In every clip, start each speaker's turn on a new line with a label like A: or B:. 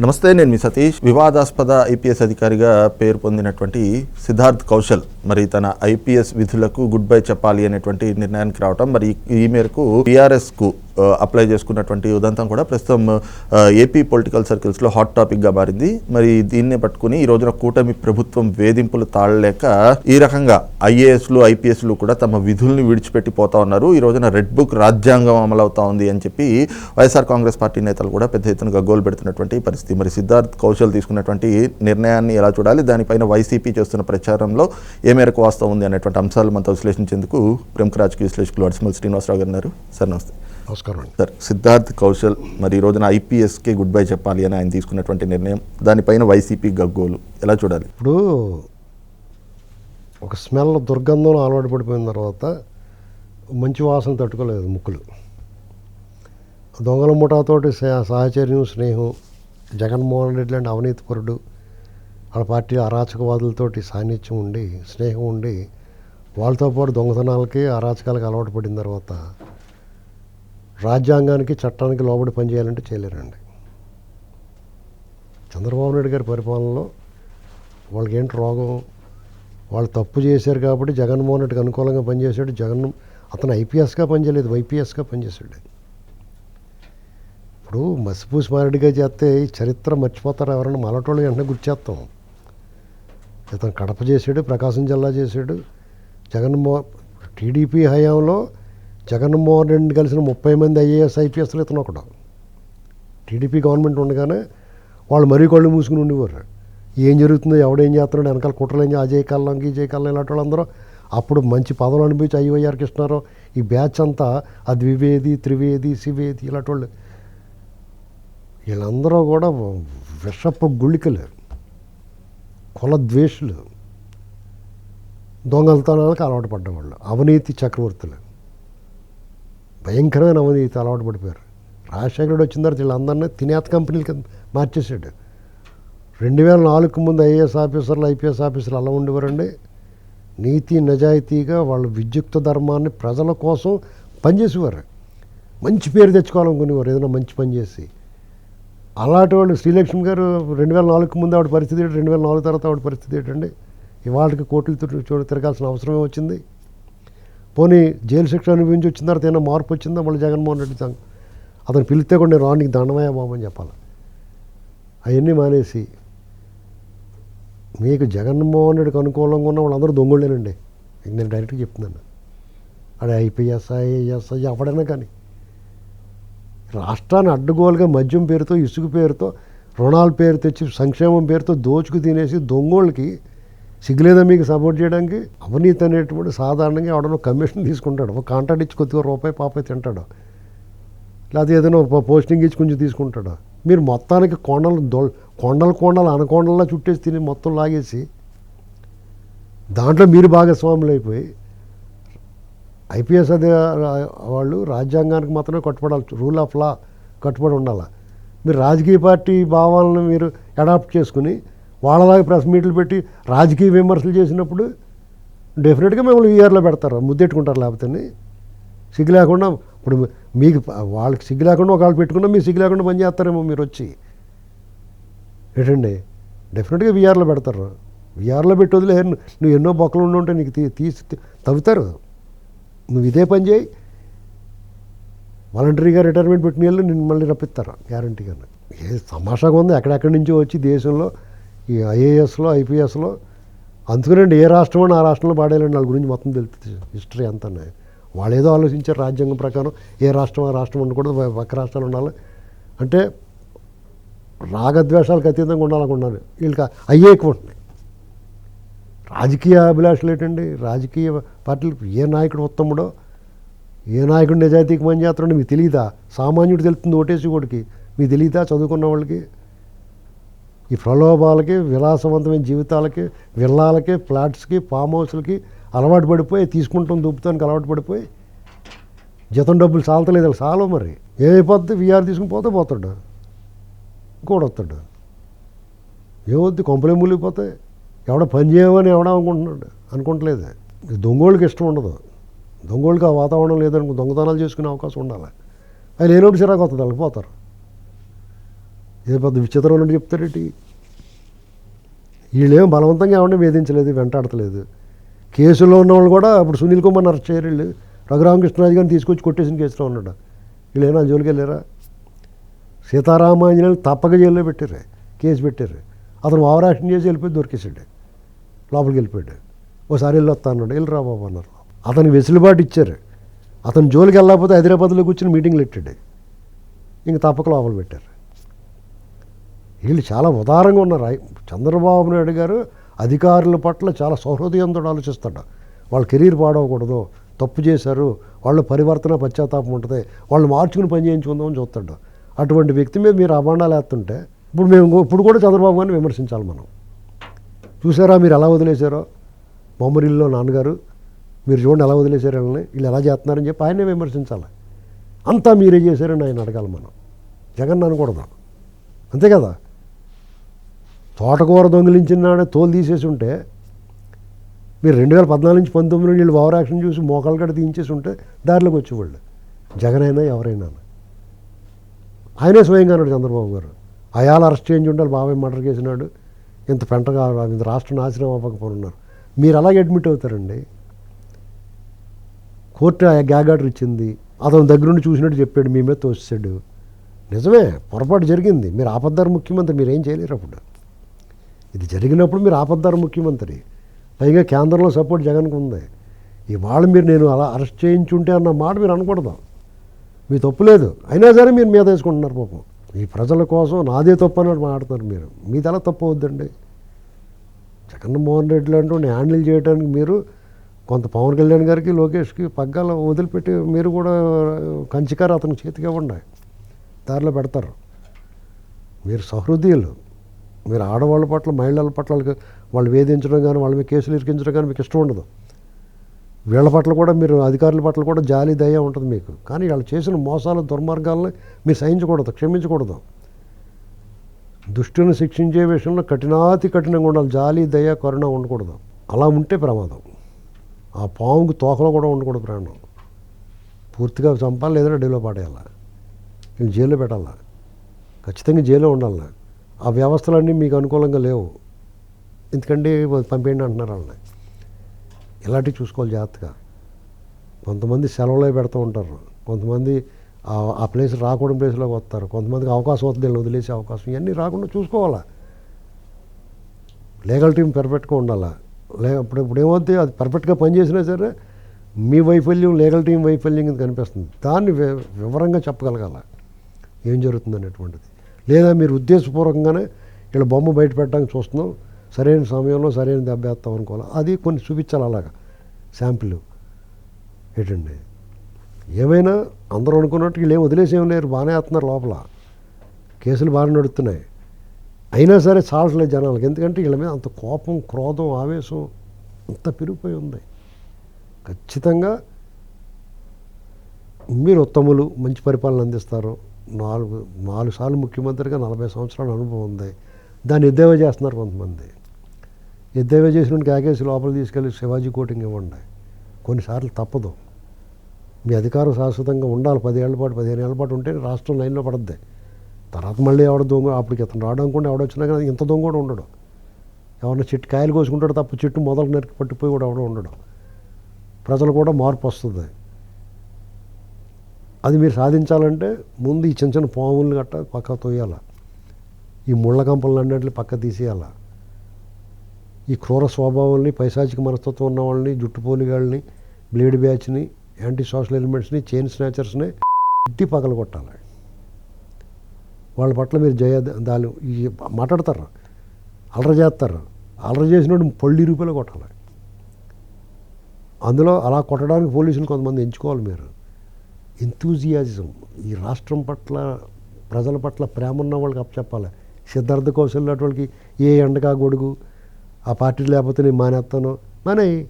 A: నమస్తే నేను మీ సతీష్. వివాదాస్పద ఐపీఎస్ అధికారిగా పేరు పొందినటువంటి సిద్ధార్థ్ కౌశల్. మరి తన ఐపీఎస్ విధులకు గుడ్ బై చెప్పాలి అనేటువంటి నిర్ణయానికి రావటం. మరి ఈ మేరకు టీఆర్ఎస్కు అప్లై చేసుకున్నటువంటి ఉదంతం కూడా ప్రస్తుతం ఏపీ పొలిటికల్ సర్కిల్స్లో హాట్ టాపిక్గా మారింది. మరి దీన్నే పట్టుకుని ఈ రోజున కూటమి ప్రభుత్వం వేధింపులు తాళలేక ఈ రకంగా ఐఏఎస్లు ఐపీఎస్లు కూడా తమ విధుల్ని విడిచిపెట్టి పోతా ఉన్నారు. ఈ రోజున రెడ్ బుక్ రాజ్యాంగం అమలవుతా ఉంది అని చెప్పి వైఎస్ఆర్ కాంగ్రెస్ పార్టీ నేతలు కూడా పెద్ద ఎత్తున గగ్గోలు పెడుతున్నటువంటి పరిస్థితి. మరి సిద్ధార్థ్ కౌశల్ తీసుకున్నటువంటి నిర్ణయాన్ని ఎలా చూడాలి? దానిపైన వైసీపీ చేస్తున్న ప్రచారంలో ఏ మేరకు వాస్తవం ఉంది అనేటువంటి అంశాలు మనతో విశ్లేషించేందుకు ప్రముఖ రాజకీయ విశ్లేషకులు అడిసిమల్ శ్రీనివాసరావు గారు సార్ నమస్తే.
B: నమస్కారం అండి.
A: సార్ సిద్ధార్థ్ కౌశల్ మరి ఈ రోజున ఐపీఎస్కి గుడ్ బై చెప్పాలి అని ఆయన తీసుకున్నటువంటి నిర్ణయం దానిపైన వైసీపీ గగ్గోలు ఎలా చూడాలి?
B: ఇప్పుడు ఒక స్మెల్ దుర్గంధంలో అలవాటు పడిపోయిన తర్వాత మంచి వాసన తట్టుకోలేదు ముక్కులు. దొంగల ముఠాతోటి సహ- సహచర్యం స్నేహం జగన్మోహన్ రెడ్డి లాంటి అవినీతిపరుడు వాళ్ళ పార్టీ అరాచకవాదులతోటి సాన్నిధ్యం ఉండి స్నేహం ఉండి వాళ్ళతో పాటు దొంగతనాలకి అరాచకాలకి అలవాటు పడిన తర్వాత రాజ్యాంగానికి చట్టానికి లోబడి పనిచేయాలంటే చేయలేరండి. చంద్రబాబు నాయుడు గారి పరిపాలనలో వాళ్ళకి ఏంటి రోగం? వాళ్ళు తప్పు చేశారు కాబట్టి జగన్మోహన్ రెడ్డికి అనుకూలంగా పనిచేశాడు జగన్ అతను ఐపీఎస్గా పనిచేయలేదు వైపీఎస్గా పనిచేశాడు ఇప్పుడు మసిపూసి మారెడ్డిగా చేస్తే ఈ చరిత్ర మర్చిపోతారు ఎవరన్నా మలటోళ్ళు వెంటనే గుర్చేస్తాం ఇతను కడప చేశాడు ప్రకాశం జిల్లా చేశాడు. జగన్మోహన్ టీడీపీ హయాంలో జగన్మోహన్ రెడ్డిని కలిసిన ముప్పై మంది ఐఏఎస్ ఐపీఎస్లు ఇతను ఒకడు. టీడీపీ గవర్నమెంట్ ఉండగానే వాళ్ళు మరీ కళ్ళు మూసుకుని ఉండేవారు. ఏం జరుగుతుందో ఎవడేం చేస్తున్నాడు వెనకాల కుట్రలు ఏం అజయ్ కల్లం గీజయ్ కల్లం ఇలాంటి వాళ్ళందరూ అప్పుడు మంచి పదవులు అనిపించి అయ్యవయ్యారు కృష్ణారావు. ఈ బ్యాచ్ అంతా ఆ ద్వివేది త్రివేది శివేది ఇలాంటి వాళ్ళు. వీళ్ళందరూ కూడా విషపు గుళికలు. కుల ద్వేషులు. దొంగలతనాలకు అలవాటు పడ్డవాళ్ళు. అవినీతి చక్రవర్తులు. భయంకరమైన అవినీతి అలవాటు పడిపోయారు. రాజశేఖరుడు వచ్చిన తర్వాత వీళ్ళందరినీ తినేత కంపెనీలకి మార్చేసాడు రెండు వేల నాలుగుకు ముందు ఐఏఎస్ ఆఫీసర్లు ఐపీఎస్ ఆఫీసర్లు అలా ఉండేవారండి. నీతి నిజాయితీగా వాళ్ళు విద్యుక్త ధర్మాన్ని ప్రజల కోసం పనిచేసేవారు. మంచి పేరు తెచ్చుకోవాలనుకునేవారు ఏదైనా మంచి పని చేసి. అలాంటి వాళ్ళు శ్రీలక్ష్మి గారు రెండు వేల నాలుగుకు ముందు ఆవిడ పరిస్థితి ఏంటి? రెండు వేల నాలుగు తర్వాత ఆవిడ పరిస్థితి ఏంటండి? ఇవాళకి కోట్లు చూడ తిరగాల్సిన అవసరమే వచ్చింది పోనీ జైలు శిక్ష అనుభవించి వచ్చిన తర్వాత ఏమైనా మార్పు వచ్చిందా? మళ్ళీ జగన్మోహన్ రెడ్డి సంగ అతను పిలిస్తే కూడా నేను రానికి దండమయ్య బాబు అని చెప్పాలి. అవన్నీ మానేసి మీకు జగన్మోహన్ రెడ్డికి అనుకూలంగా ఉన్న వాళ్ళందరూ దొంగళ్ళేనండి. ఇది నేను డైరెక్ట్గా చెప్తున్నాను. అడే ఐపీఎస్ ఐఏఎస్ ఎవడైనా కానీ. రాష్ట్రాన్ని అడ్డగోలుగా మద్యం పేరుతో ఇసుక పేరుతో రుణాల పేరు తెచ్చి సంక్షేమం పేరుతో దోచుకు తినేసి దొంగోళ్ళకి సిగ్గులేదా మీకు సపోర్ట్ చేయడానికి? అవినీతి అనేటువంటి సాధారణంగా ఎవడనో కమిషన్ తీసుకుంటాడు. ఒక కాంట్రాక్ట్ ఇచ్చి కొద్దిగా రూపాయి పాపై తింటాడు. లేకపోతే ఏదైనా ఒక పోస్టింగ్ ఇచ్చి కొంచెం తీసుకుంటాడు. మీరు మొత్తానికి కొండలు దొ కొండలు కొండలు అనకొండల్లా చుట్టేసి తిని మొత్తం లాగేసి దాంట్లో మీరు భాగస్వాములు అయిపోయి ఐపీఎస్ అదే వాళ్ళు రాజ్యాంగానికి మాత్రమే కట్టుబడాలి. రూల్ ఆఫ్ లా కట్టుబడి ఉండాలి? మీరు రాజకీయ పార్టీ భావాలను మీరు అడాప్ట్ చేసుకుని వాళ్ళలాగా ప్రెస్ మీట్లు పెట్టి రాజకీయ విమర్శలు చేసినప్పుడు డెఫినెట్గా మిమ్మల్ని వీఆర్లో పెడతారు ముద్దెట్టుకుంటారు లేకపోతే సిగ్గు లేకుండా ఇప్పుడు మీకు వాళ్ళకి సిగ్గు లేకుండా ఒకళ్ళు పెట్టుకున్నా మీ సిగ్గు లేకుండా పని చేస్తారేమో మీరు వచ్చి. ఏంటండి? డెఫినెట్గా వీఆర్లో పెడతారు. వీఆర్లో పెట్టి వదిలే నువ్వు ఎన్నో బొక్కలు ఉండి ఉంటే నీకు తీ- తీసి తవ్వుతారు. నువ్వు ఇదే పని చేయి. వాలంటరీగా రిటైర్మెంట్ పెట్టిన వాళ్ళు నిన్ను మళ్ళీ రప్పిస్తారు గ్యారంటీగా ఏ సమాషాగా ఉంది ఎక్కడెక్కడి నుంచో వచ్చి దేశంలో ఈ ఐఏఎస్లో ఐపీఎస్లో అందుకనండి ఏ రాష్ట్రం ఆ రాష్ట్రంలో పాడేయాలండి వాళ్ళ గురించి మొత్తం తెలుస్తుంది. హిస్టరీ అంతా వాళ్ళు ఏదో ఆలోచించారు రాజ్యాంగం ప్రకారం ఏ రాష్ట్రం ఆ రాష్ట్రం ఉండకూడదు పక్క రాష్ట్రాలు ఉండాలి. అంటే రాగద్వేషాలకు అతీతంగా ఉండాలనుకున్నారు వీళ్ళకి అయ్యే ఎక్కువ ఉంటున్నాయి రాజకీయ అభిలాషలు ఏంటండి? రాజకీయ పార్టీలు ఏ నాయకుడు ఉత్తముడో ఏ నాయకుడు నిజాయితీకి పని చేస్తున్నాడో మీకు తెలియదా సామాన్యుడు తెలుస్తుంది ఓటేసి కోడికి మీకు తెలియదా చదువుకున్న వాళ్ళకి? ఈ ప్రలోభాలకి విలాసవంతమైన జీవితాలకి విల్లాలకి ఫ్లాట్స్కి ఫామ్ హౌస్లకి అలవాటు పడిపోయి తీసుకుంటాం దూపుతానికి అలవాటు పడిపోయి జీతం డబ్బులు చాలతలేదు సాలవు మరి. ఏమైపోద్ది? విఆర్ తీసుకుని పోతే పోతాడు. ఇంకోటి వస్తాడు. ఏమవుద్ది కొంపలే మూలిగిపోతాయి. ఎవడ పని చేయమని ఎవడ అనుకుంటున్నాడు. అనుకుంటలేదు. దొంగోళ్ళకి ఇష్టం ఉండదు. దొంగోళ్ళకి ఆ వాతావరణం లేదనుకో దొంగతనాలు చేసుకునే అవకాశం ఉండాలి. అది లేనోటి చిరాకు వస్తుంది వాళ్ళకి పోతారు. ఇది పెద్ద విచిత్రం ఉన్నట్టు చెప్తారేంటి వీళ్ళేం బలవంతంగా ఏమన్నా వేధించలేదు వెంటాడతలేదు. కేసులో ఉన్న వాళ్ళు కూడా అప్పుడు సునీల్ కుమార్ అరెస్ట్ చేయరు వీళ్ళు. రఘురామకృష్ణరాజు గారిని తీసుకొచ్చి కొట్టేసిన కేసులో ఉన్నాడు. వీళ్ళేనా జోలికి వెళ్ళారా? సీతారామాంజనేయులు తప్పక జైల్లో పెట్టారు కేసు పెట్టారు. అతను ఓవరాక్షన్ చేసి వెళ్ళిపోయి దొరికేసాడు లోపలికి వెళ్ళిపోయాడు. ఓసారి వెళ్ళి వస్తా అన్నాడు. వెళ్ళి రా బాబు అన్నారు. అతను వెసులుబాటు ఇచ్చారు. అతను జోలికి వెళ్ళకపోతే హైదరాబాద్లో కూర్చొని మీటింగ్లు పెట్టాడు. ఇంక తప్పక లోపల పెట్టారు. వీళ్ళు చాలా ఉదారంగా ఉన్నారు. చంద్రబాబు నాయుడు గారు అధికారుల పట్ల చాలా సౌహృదయంతో ఆలోచిస్తాడు. వాళ్ళ కెరీర్ పాడవకూడదు తప్పు చేశారు వాళ్ళ పరివర్తన పశ్చాత్తాపం ఉంటుంది వాళ్ళు మార్చుకుని పని చేయించుకుందామని చూస్తాడు. అటువంటి వ్యక్తి మీద మీరు అభాండాలు వేస్తుంటే ఇప్పుడు మేము ఇప్పుడు కూడా చంద్రబాబు గారిని విమర్శించాలి మనం. చూసారా మీరు ఎలా వదిలేశారో? బొమ్మరిల్లో నాన్నగారు మీరు చూడండి ఎలా వదిలేశారు వీళ్ళని వీళ్ళు ఎలా చేస్తున్నారని చెప్పి ఆయనే విమర్శించాలి. అంతా మీరే చేశారని ఆయన అడగాలి మనం. జగన్ అనకూడదు. అంతే కదా? తోటకూర దొంగిలించినాడే తోలు తీసేసి ఉంటే మీరు రెండు వేల పద్నాలుగు నుంచి పంతొమ్మిది నుండి వీళ్ళు ఓవర్ యాక్షన్ చూసి మోకాలు కడ తీయించేసి ఉంటే దారిలోకి వచ్చేవాళ్ళు. జగన్ అయినా ఎవరైనా. ఆయనే స్వయంగా అన్నాడు చంద్రబాబు గారు. అయాలు అరెస్ట్ చేయించి ఉండాలి బాబాయ్ మర్డర్ కేసినాడు ఇంత పెంటగా ఇంత రాష్ట్ర నాశనం అవ్వకపోతున్నారు మీరు అలాగే అడ్మిట్ అవుతారండి. కోర్టు ఆ గ్యాగ్ ఆర్డర్ ఇచ్చింది. అతను దగ్గరుండి చూసినట్టు చెప్పాడు మీ మీద తోసాడు నిజమే పొరపాటు జరిగింది. మీరు ఆపద్దారు ముఖ్యమంత్రి మీరు ఏం చేయలేరు అప్పుడు. ఇది జరిగినప్పుడు మీరు ఆపద్దారు ముఖ్యమంత్రి. పైగా కేంద్రంలో సపోర్ట్ జగన్కు ఉంది. ఇవాళ మీరు నేను అలా అరెస్ట్ చేయించుంటే అన్న మాట మీరు అనకూడదు. మీ తప్పు లేదు. అయినా సరే మీరు మీద వేసుకుంటున్నారు పాపం. ఈ ప్రజల కోసం నాదే తప్పు అన్నట్టు మాట్లాడుతున్నారు మీరు. మీది ఎలా తప్పు అవుద్దండి. జగన్మోహన్ రెడ్డి లాంటి హ్యాండిల్ చేయడానికి మీరు కొంత పవన్ కళ్యాణ్ గారికి లోకేష్కి పగ్గాలు వదిలిపెట్టి మీరు కూడా కంచికారు అతని చేతికి ఇవ్వండి. దారిలో పెడతారు. మీరు సహృదయులు. మీరు ఆడవాళ్ళ పట్ల మహిళల పట్ల వాళ్ళు వేధించడం కానీ వాళ్ళ మీద కేసులు ఇరికించడం కానీ మీకు ఇష్టం ఉండదు. వీళ్ళ పట్ల కూడా మీరు అధికారుల పట్ల కూడా జాలి దయ ఉంటుంది మీకు. కానీ వాళ్ళు చేసిన మోసాలు దుర్మార్గాలను మీరు సహించకూడదు క్షమించకూడదు. దుష్టుని శిక్షించే విషయంలో కఠినాతి కఠినంగా ఉండాలి. జాలి దయ కరుణ ఉండకూడదు. అలా ఉంటే ప్రమాదం. ఆ పాముకు తోకలో కూడా ఉండకూడదు ప్రాణం. పూర్తిగా చంపాలి లేదంటే డీలో పాడేయాలి. జైల్లో పెట్టాలా? ఖచ్చితంగా జైల్లో ఉండాలి? ఆ వ్యవస్థలన్నీ మీకు అనుకూలంగా లేవు. ఎందుకంటే పంపేయండి అంటున్నారు వాళ్ళని. ఇలాంటివి చూసుకోవాలి జాగ్రత్తగా. కొంతమంది సెలవులో పెడుతూ ఉంటారు. కొంతమంది ఆ- ఆ ప్లేస్ రాకూడని ప్లేస్లోకి వస్తారు. కొంతమందికి అవకాశం వస్తుంది వీళ్ళని వదిలేసే అవకాశం. ఇవన్నీ రాకుండా చూసుకోవాలా? లీగల్ టీం పెర్ఫెక్ట్గా ఉండాలా? లే ఇప్పుడు ఇప్పుడు ఏమవుతుంది అది పర్ఫెక్ట్గా పనిచేసినా సరే మీ వైఫల్యం లీగల్ టీం వైఫల్యం కనిపిస్తుంది. దాన్ని వివరంగా చెప్పగలగాల. ఏం జరుగుతుంది అనేటువంటిది. లేదా మీరు ఉద్దేశపూర్వకంగానే ఇలా బొమ్మ బయట పెట్టడానికి చూస్తున్నాం. సరైన సమయంలో సరైన దెబ్బ వేస్తాం అనుకోవాలి. అది కొన్ని చూపించాలి అలాగా. శాంపిల్ ఏంటండి? ఏమైనా అందరూ అనుకున్నట్టు వీళ్ళు ఏం వదిలేసేం లేరు బాగానే వేస్తున్నారు లోపల. కేసులు బాగా నడుస్తున్నాయి. అయినా సరే చాలట్లేదు జనాలకు. ఎందుకంటే వీళ్ళ మీద అంత కోపం క్రోధం ఆవేశం అంత పెరిగిపోయి ఉంది. ఖచ్చితంగా మీరు ఉత్తములు మంచి పరిపాలన అందిస్తారు. నాలుగు నాలుగు సార్లు ముఖ్యమంత్రిగా నలభై సంవత్సరాల అనుభవం ఉంది. దాన్ని ఎద్దేవా చేస్తున్నారు కొంతమంది. ఎద్దేవా చేసిన కాకేసి లోపల తీసుకెళ్ళి శివాజీ కోటింగ్ ఇవ్వండి. కొన్నిసార్లు తప్పదు. మీ అధికారం శాశ్వతంగా ఉండాలి. పదేళ్ళ పాటు పదిహేను ఏళ్ళ పాటు ఉంటే రాష్ట్రం లైన్లో పడద్ది. తర్వాత మళ్ళీ ఎవడ దొంగ అప్పటికి ఇతను రావడం కూడా ఎవడొచ్చినా కానీ ఇంత దొంగ కూడా ఉండడు. ఎవరిన చెట్టు కాయలు కోసుకుంటాడు తప్ప చెట్టు మొదలు నరికి పట్టిపోయి కూడా ఎవడో ఉండడు. ప్రజలు కూడా మార్పు వస్తుంది. అది మీరు సాధించాలంటే ముందు ఈ చిన్న చిన్న పాములు గట్ట పక్క తోయాల. ఈ ముళ్ళ కంపలు అన్నింటిని పక్క తీసేయాల. ఈ క్రూర స్వభావాల్ని పైశాచిక మనస్తత్వం ఉన్న వాళ్ళని జుట్టుపోలిగాళ్ళని బ్లేడ్ బ్యాచ్ని యాంటీ సోషల్ ఎలిమెంట్స్ని చైన్ స్నాచర్స్ని ఇట్టి పగలు కొట్టాలి. వాళ్ళ పట్ల మీరు జయ దాలు ఈ మాట్లాడతారు? అలర చేస్తారు? అలర చేసినప్పుడు పళ్ళు రూపాయలు కొట్టాలి. అందులో అలా కొట్టడానికి పోలీసులు కొంతమంది ఎంచుకోవాలి మీరు. ఎంతూజియాజం ఈ రాష్ట్రం పట్ల ప్రజల పట్ల ప్రేమ ఉన్న వాళ్ళకి అప్పచెప్పాలి సిద్ధార్థ కౌశల్ లాంటి వాళ్ళకి ఏ ఎండగా గొడుగు ఆ పార్టీ లేకపోతే నేను మానేస్తాను. మానే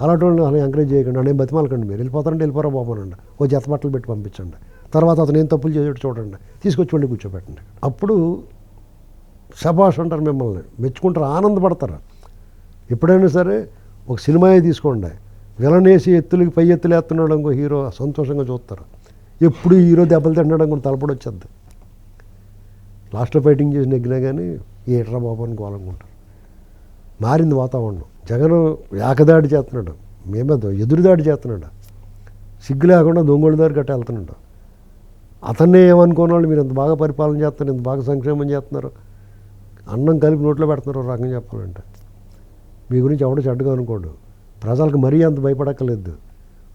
B: అలాంటి వాళ్ళని అలా ఎంకరేజ్ చేయకండి. నేను బతిమాలకండి మీరు. వెళ్ళిపోతారంటే వెళ్ళిపోరా బాబోనండి ఓ జత బట్టలు పెట్టి పంపించండి. తర్వాత అతను ఏం తప్పులు చేసేట్టు చూడండి. తీసుకొచ్చి మళ్ళీ కూర్చోబెట్టండి. అప్పుడు శబాష్ అంటారు మిమ్మల్ని. మెచ్చుకుంటారు ఆనందపడతారు. ఎప్పుడైనా సరే ఒక సినిమాయే తీసుకోండి. విలనేసి ఎత్తులకి పై ఎత్తులు వేస్తున్నాడు ఇంకో హీరో సంతోషంగా చూస్తారు. ఎప్పుడు హీరో దెబ్బలు తిన్నాడు కూడా తలపడి వచ్చేది లాస్ట్లో ఫైటింగ్ చేసి నెగ్గినా కానీ ఏట్రా బాబు అని గోలంకుంటారు మారింది వాతావరణం. జగన్ ఏకదాడి చేస్తున్నాడు. మేమే ఎదురుదాడి చేస్తున్నాడు. సిగ్గు లేకుండా దొంగోళ్ళ దారి గట్ట వెళ్తున్నాడు. అతన్నే ఏమనుకోని వాళ్ళు మీరు ఇంత బాగా పరిపాలన చేస్తున్నారు ఇంత బాగా సంక్షేమం చేస్తున్నారు. అన్నం కలిపి నోట్లో పెడుతున్నారు ఒక రకంగా చెప్పాలంటే. మీ గురించి ఎవడో చెడ్డగా అనుకోడు. ప్రజలకు మరీ అంత భయపడక్కర్లేదు.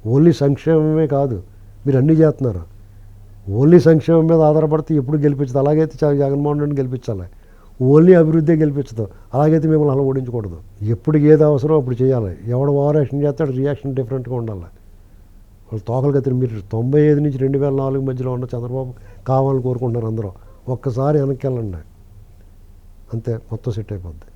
B: ఓన్లీ సంక్షేమమే కాదు మీరు అన్నీ చేస్తున్నారు. ఓన్లీ సంక్షేమం మీద ఆధారపడితే ఎప్పుడు గెలిపించదు. అలాగైతే చా- జగన్మోహన్ రెడ్డిని గెలిపించాలి. ఓన్లీ అభివృద్ధి గెలిపించదు. అలాగైతే మిమ్మల్ని అలా ఓడించకూడదు. ఎప్పుడు ఏది అవసరం అప్పుడు చేయాలి. ఎవడు ఓవర్ యాక్షన్ చేస్తాడు రియాక్షన్ డిఫరెంట్గా ఉండాలి. వాళ్ళు తోకలు కత్తిరి మీరు తొంభై ఐదు నుంచి రెండు వేల నాలుగు మధ్యలో ఉన్న చంద్రబాబు కావాలని కోరుకుంటున్నారు అందరూ. ఒక్కసారి వెనక్కి వెళ్ళండి. అంతే మొత్తం సెట్ అయిపోద్ది.